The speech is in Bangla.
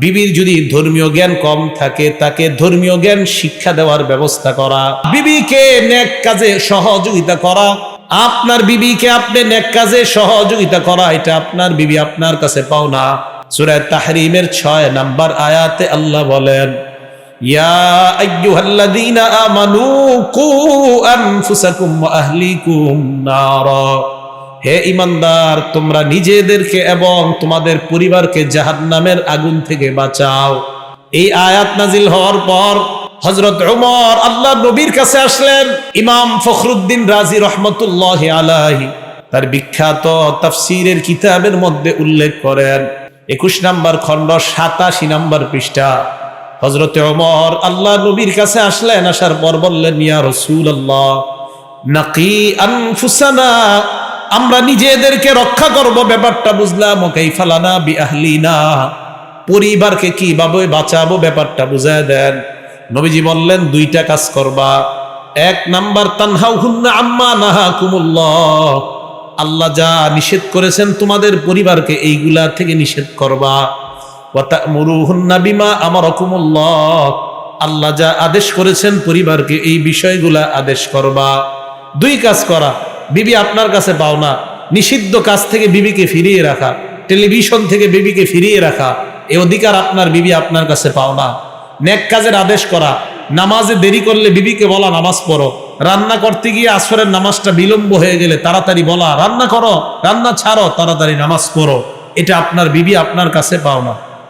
বিবির যদি ধর্মীয় জ্ঞান কম থাকে, তাকে ধর্মীয় জ্ঞান শিক্ষা দেওয়ার ব্যবস্থা করা। বিবিকে নেক কাজে সহযোগিতা করা। আপনার বিবিকে আপনি নেক কাজে সহযোগিতা করা, এটা আপনার বিবি আপনার কাছে পাও না সুরায় তাহরিমের ছয় নাম্বার আয়াতে আল্লাহ বলেন, ইয়া আমানু কু আনফুসাকুম ওয়া আহলিকুম নারা। হে ইমানদার, তোমরা নিজেদেরকে এবং তোমাদের পরিবারকে জাহান্নামের আগুন থেকে বাঁচাও। এই আয়াত নাজিল হওয়ার পর হজরত উমর আল্লাহ নবীর কাছে আসলেন। ইমাম ফখরুদ্দিন রাজি রহমতুল্লাহ আলাহি তার বিখ্যাত তাফসিরের কিতাবের মধ্যে উল্লেখ করেন। একুশ নাম্বার খণ্ড সাতাশি নাম্বার পৃষ্ঠা। হজরত ওমর আল্লাহ নবীর কাছে আসলেন, আসার পর বললেন, ইয়া রসুল আল্লাহ নাকি আনফুসানা আমরা নিজেদেরকে রক্ষা করব, ব্যাপারটা বুঝলাম। ওকেই ফালানা বি আহলিনা পরিবারকে কীভাবে বাঁচাবো, ব্যাপারটা বুঝায় দেন। নবীজি বললেন, দুইটা কাজ করবা। এক নাম্বার তানহাউ হুন্না আম্মা নাহা কুমুল্লাহ আল্লাহ যা নিষেধ করেছেন তোমাদের পরিবারকে, এইগুলা থেকে নিষেধ করবা। ওয়াতামুরুহুন্না বিমা আমারাকুমুল্লাহ। আল্লাহ যা আদেশ করেছেন পরিবারকে, এই বিষয়গুলা আদেশ করবা। দুই কাজ করা। বিবি আপনার কাছে পাওনা নিষিদ্ধ কাজ থেকে বিবিকে ফিরিয়ে রাখা, টেলিভিশন থেকে বিবিকে ফিরিয়ে রাখা, এ অধিকার আপনার বিবি আপনার কাছে পাও না। নেক কাজের আদেশ করা, নামাজে দেরি করলে বিবিকে বলা নামাজ পড়ো। রান্না করতে গিয়ে আসরের নামাজটা বিলম্ব হয়ে গেলে তাড়াতাড়ি বলা, রান্না করো, রান্না ছাড়ো, তাড়াতাড়ি নামাজ পড়ো। এটা আপনার বিবি আপনার কাছে পাও না।